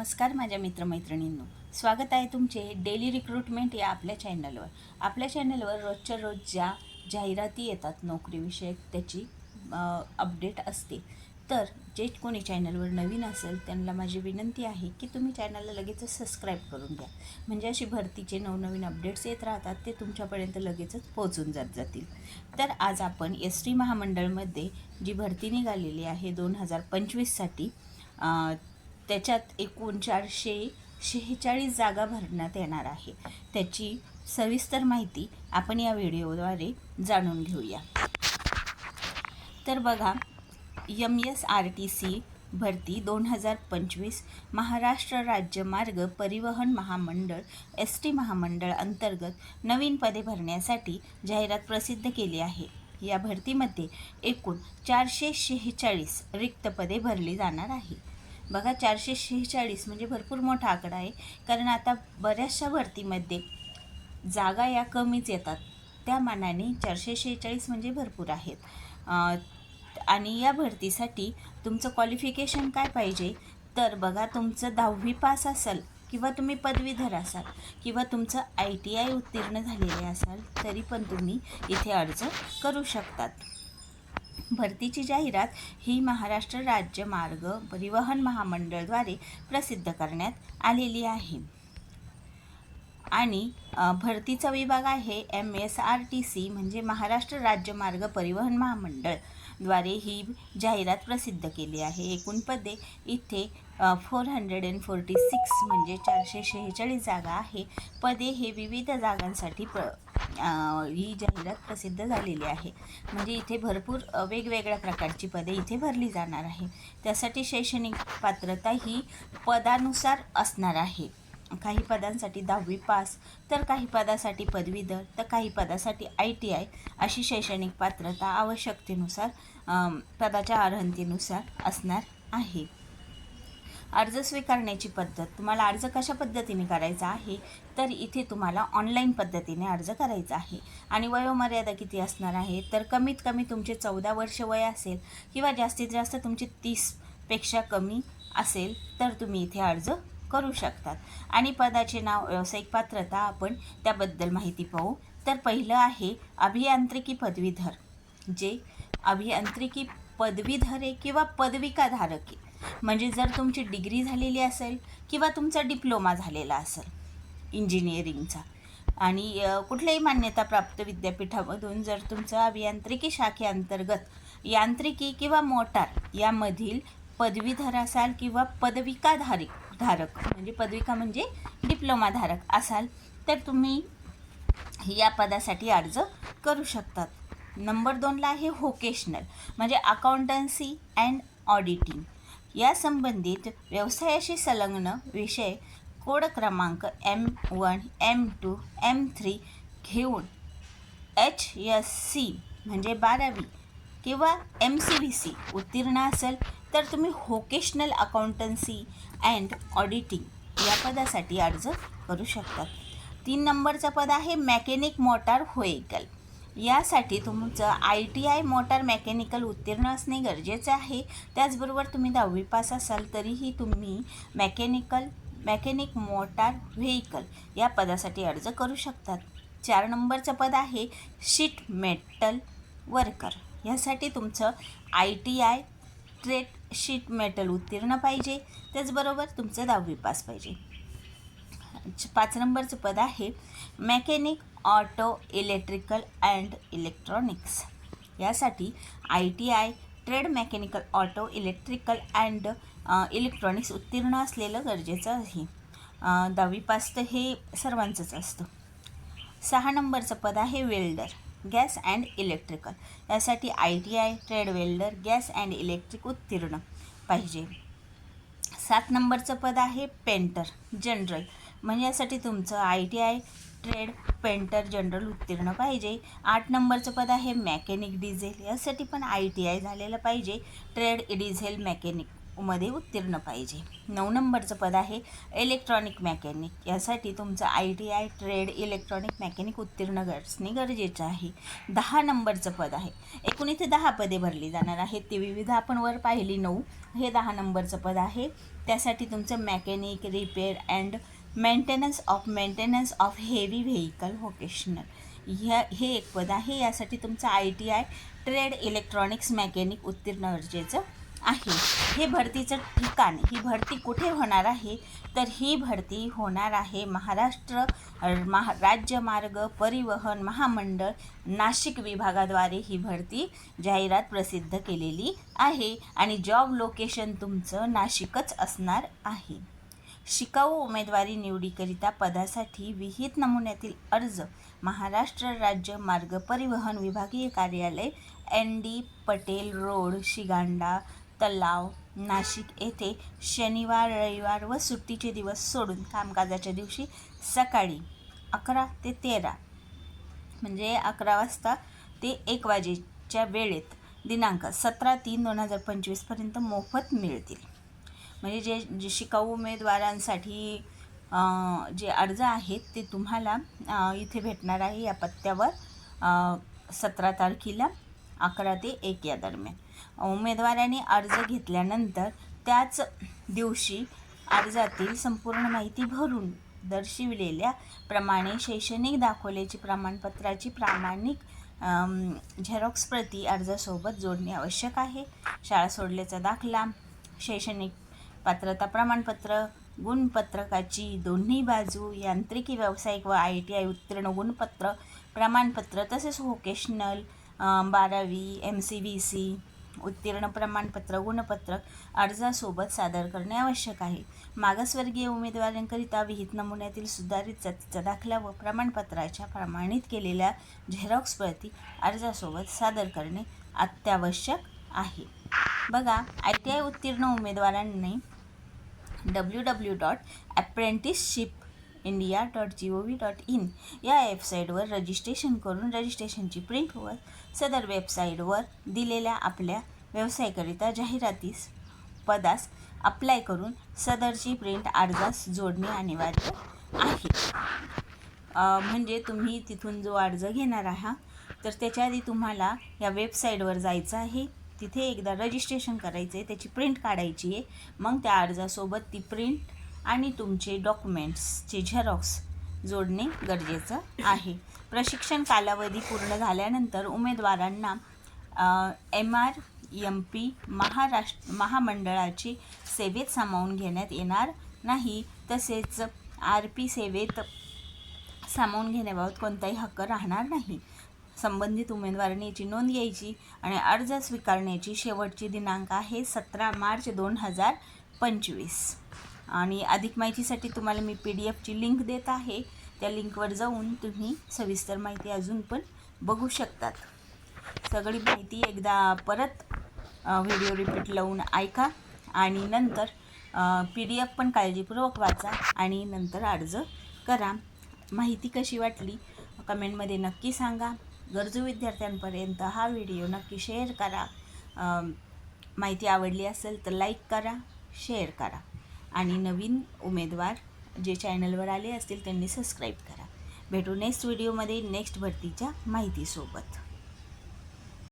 नमस्कार माझ्या मित्रमैत्रिणींनो. स्वागत आहे तुमचे डेली रिक्रुटमेंट या आपल्या चॅनलवर आपल्या चॅनलवर रोजच्या रोज ज्या जाहिराती येतात नोकरीविषयक त्याची अपडेट असते. तर जे कोणी चॅनलवर नवीन असेल त्यांना माझी विनंती आहे की तुम्ही चॅनलला लगेचच सबस्क्राईब करून घ्या. म्हणजे अशी भरतीचे नवनवीन अपडेट्स येत राहतात ते तुमच्यापर्यंत लगेचच पोहोचून जात जातील. तर आज आपण एस टी महामंडळमध्ये जी भरती निघालेली आहे दोन हजार पंचवीससाठी त्याच्यात एकूण चारशे शेहेचाळीस जागा भरण्यात येणार आहे. त्याची सविस्तर माहिती आपण या व्हिडिओद्वारे जाणून घेऊया. तर बघा M S R T C भरती दोन हजार पंचवीस महाराष्ट्र राज्य मार्ग परिवहन महामंडळ एस टी महामंडळ अंतर्गत नवीन पदे भरण्यासाठी जाहिरात प्रसिद्ध केली आहे. या भरतीमध्ये एकूण चारशे शेहेचाळीस रिक्त पदे भरली जाणार आहे. बघा चारशे शेहेचाळीस म्हणजे भरपूर मोठा आकडा आहे. कारण आता बऱ्याचशा भरतीमध्ये जागा या कमीच येतात. त्या मानाने चारशे शेहेचाळीस म्हणजे भरपूर आहेत. आणि या भरतीसाठी तुमचं क्वालिफिकेशन काय पाहिजे? तर बघा तुमचं दहावी पास असाल किंवा तुम्ही पदवीधर असाल किंवा तुमचं आय टी आय उत्तीर्ण झालेले असाल तरी पण तुम्ही इथे अर्ज करू शकतात. भरतीची जाहिरात ही महाराष्ट्र राज्य मार्ग परिवहन महामंडळद्वारे प्रसिद्ध करण्यात आलेली आहे. आणि भरतीचा विभाग आहे M S R T C म्हणजे महाराष्ट्र राज्य मार्ग परिवहन महामंडळद्वारे ही जाहिरात प्रसिद्ध केली आहे. एकूण पदे इथे four hundred and forty six म्हणजे चारशे शेहेचाळीस जागा आहे. पदे हे विविध जागांसाठी प्र ही जाहिरात प्रसिद्ध झालेली आहे. म्हणजे इथे भरपूर वेगवेगळ्या प्रकारची पदे इथे भरली जाणार आहे. त्यासाठी शैक्षणिक पात्रता ही पदानुसार असणार आहे. काही पदांसाठी दहावी पास तर काही पदासाठी पदवीधर तर काही पदासाठी आय टी आय अशी शैक्षणिक पात्रता आवश्यकतेनुसार पदाच्या अर्हंतीनुसार असणार आहे. अर्ज स्वीकारण्याची पद्धत. तुम्हाला अर्ज कशा पद्धतीने करायचा आहे? तर इथे तुम्हाला ऑनलाईन पद्धतीने अर्ज करायचा आहे. आणि वयोमर्यादा किती असणार आहे? तर कमीत कमी तुमचे चौदा वर्ष वय असेल किंवा जास्तीत जास्त तुमचे तीसपेक्षा कमी असेल तर तुम्ही इथे अर्ज करू शकतात. आणि पदाचे नाव व्यावसायिक पात्रता आपण त्याबद्दल माहिती पाहू. तर पहिलं आहे अभियांत्रिकी पदवीधर जे अभियांत्रिकी पदवीधर आहे किंवा पदविकाधारक. आहे म्हणजे जर तुमची डिग्री झालेली असेल किंवा तुमचा डिप्लोमा झालेला असेल इंजिनिअरिंगचा. आणि कुठल्याही मान्यताप्राप्त विद्यापीठामधून जर तुमचं अभियांत्रिकी शाखेअंतर्गत यांत्रिकी किंवा मोटार यामधील पदवीधर असाल किंवा पदविकाधारिक धारक म्हणजे पदविका म्हणजे डिप्लोमाधारक असाल तर तुम्ही या पदासाठी अर्ज करू शकतात. नंबर दोनला आहे व्होकेशनल म्हणजे अकाउंटन्सी अँड ऑडिटिंग. या संबंधित व्यवसायाशी संलग्न विषय कोड क्रमांक M one M two M three घेऊन एच एस सी म्हणजे बारावी किंवा एम सी बी सी उत्तीर्ण असेल तर तुम्ही व्होकेशनल अकाउंटन्सी अँड ऑडिटिंग या पदासाठी अर्ज करू शकतात तीन नंबरचं पद आहे मॅकॅनिक मोटार व्हेकल यासाठी तुमचं I T I motor mechanical उत्तीर्ण असणे गरजेचे आहे. त्याचबरोबर तुम्ही दहावी पास असाल तरीही तुम्ही मेकॅनिकल मेकॅनिक मोटार व्हेकल या पदासाठी अर्ज करू शकतात. चार नंबरचं पद आहे शीट मेटल वर्कर. यासाठी तुमचं I T I trade sheet metal उत्तीर्ण पाहिजे. त्याचबरोबर तुमचं दहावी पास पाहिजे. पाच नंबरचं पद आहे. Mechanic auto electrical and electronics यासाठी I T I trade mechanical auto electrical and electronics उत्तीर्ण असलेलं गरजेचं आहे. दहावी पास तर हे सर्वांचंच असतं. सहा नंबरचं पद आहे वेल्डर गॅस अँड इलेक्ट्रिकल यासाठी I T I trade welder gas and electric उत्तीर्ण पाहिजे. सात नंबरचं पद आहे पेंटर जनरल म्हणजे यासाठी तुमचं I T I trade painter general उत्तीर्ण पाहिजे. आठ नंबरचं पद आहे मॅकॅनिक डिझेल यासाठी पण आय टी आय झालेलं पाहिजे. ट्रेड डिझेल मॅकॅनिकमध्ये उत्तीर्ण पाहिजे. नऊ नंबरचं पद आहे इलेक्ट्रॉनिक मॅकॅनिक यासाठी तुमचं I T I trade electronic mechanic उत्तीर्ण असणे गरजेचं आहे. दहा नंबरचं पद आहे. एकूण इथे दहा पदे भरली जाणार आहेत. ती विविध आपण वर पाहिली नऊ. हे दहा नंबरचं पद आहे. त्यासाठी तुमचं mechanic repair and maintenance of maintenance of heavy vehicle vocational ह्या हे एक पद आहे. यासाठी तुमचं I T I trade electronics mechanic उत्तीर्ण गरजेचं आहे. हे भरतीचं ठिकाण ही भरती कुठे होणार आहे? तर ही भरती होणार आहे महाराष्ट्र महा राज्यमार्ग परिवहन महामंडळ नाशिक विभागाद्वारे ही भरती जाहिरात प्रसिद्ध केलेली आहे. आणि जॉब लोकेशन तुमचं नाशिकच असणार आहे. शिकाऊ उमेदवारी निवडीकरिता पदासाठी विहित नमुन्यातील अर्ज महाराष्ट्र राज्य मार्ग परिवहन विभागीय कार्यालय N D Patel road Shingada Talav Nashik येथे शनिवार रविवार व सुट्टीचे दिवस सोडून कामकाजाच्या दिवशी सकाळी अकरा ते तेरा म्हणजे अकरा वाजता ते एक वाजेच्या वेळेत दिनांक सतरा तीन दोन हजार पंचवीसपर्यंत मोफत मिळतील. म्हणजे जे जे शिकाऊ उमेदवारांसाठी जे अर्ज आहेत ते तुम्हाला इथे भेटणार आहे या पत्त्यावर सतरा तारखेला अकरा ते एक या दरम्यान. उमेदवारांनी अर्ज घेतल्यानंतर त्याच दिवशी अर्जातील संपूर्ण माहिती भरून दर्शविलेल्या प्रमाणे शैक्षणिक दाखवल्याची प्रमाणपत्राची प्रामाणिक झेरॉक्स प्रती अर्जासोबत जोडणे आवश्यक आहे. शाळा सोडल्याचा दाखला शैक्षणिक पात्रता प्रमाणपत्र गुणपत्रकाची दोन्ही बाजू यांत्रिकी व्यावसायिक व आय टी आय उत्तीर्ण गुणपत्र प्रमाणपत्र तसेच व्होकेशनल बारावी एम सी बी सी उत्तीर्ण प्रमाणपत्र गुणपत्रक अर्जासोबत सादर करणे आवश्यक आहे. मागासवर्गीय उमेदवारांकरिता विहित नमुन्यातील सुधारित जातीचा दाखला व प्रमाणपत्राच्या प्रमाणित केलेल्या झेरॉक्स प्रती अर्जासोबत सादर करणे अत्यावश्यक आहे. बघा आय टी आय उत्तीर्ण उमेदवारांनी W W dot apprenticeship India dot G O V dot in या वेबसाईटवर रजिस्ट्रेशन करून रजिस्ट्रेशनची प्रिंट व सदर वेबसाईटवर दिलेल्या आपल्या व्यवसायाकरिता जाहिरातीस पदास अप्लाय करून सदरची प्रिंट अर्जास जोडणे अनिवार्य आहे. म्हणजे तुम्ही तिथून जो अर्ज घेणार आहात तर त्याच्या आधी तुम्हाला या वेबसाईटवर जायचं आहे. तिथे एकदा रजिस्ट्रेशन करायचं आहे त्याची प्रिंट काढायची आहे. मग त्या अर्जासोबत ती प्रिंट आणि तुमचे डॉक्युमेंट्सचे झेरॉक्स जोडणे गरजेचं आहे. प्रशिक्षण कालावधी पूर्ण झाल्यानंतर उमेदवारांना M R M P Maharashtra महामंडळाची सेवेत सामावून घेण्यात येणार नाही. तसेच आर पी सेवेत सामावून घेण्याबाबत कोणताही हक्क राहणार नाही. संबंधित उमेदवारांनी याची नोंद घ्यायची आणि अर्ज स्वीकारण्याची शेवटची दिनांक आहे सतरा मार्च दोन हजार पंचवीस. आणि अधिक माहितीसाठी तुम्हाला मी पी डी एफची लिंक देत आहे. त्या लिंकवर जाऊन तुम्ही सविस्तर माहिती अजून पण बघू शकतात. सगळी माहिती एकदा परत व्हिडिओ रिपीट लावून ऐका आणि नंतर पी डी एफ पण काळजीपूर्वक वाचा आणि नंतर अर्ज करा. माहिती कशी वाटली? कमेंटमध्ये नक्की सांगा. गरजू विद्यार्थ्यांपर्यंत हा व्हिडिओ नक्की शेअर करा. माहिती आवडली असेल तर लाईक करा शेअर करा. आणि नवीन उमेदवार जे चॅनलवर आले असतील त्यांनी सबस्क्राईब करा. भेटू नेक्स्ट व्हिडिओमध्ये नेक्स्ट भरतीच्या माहितीसोबत.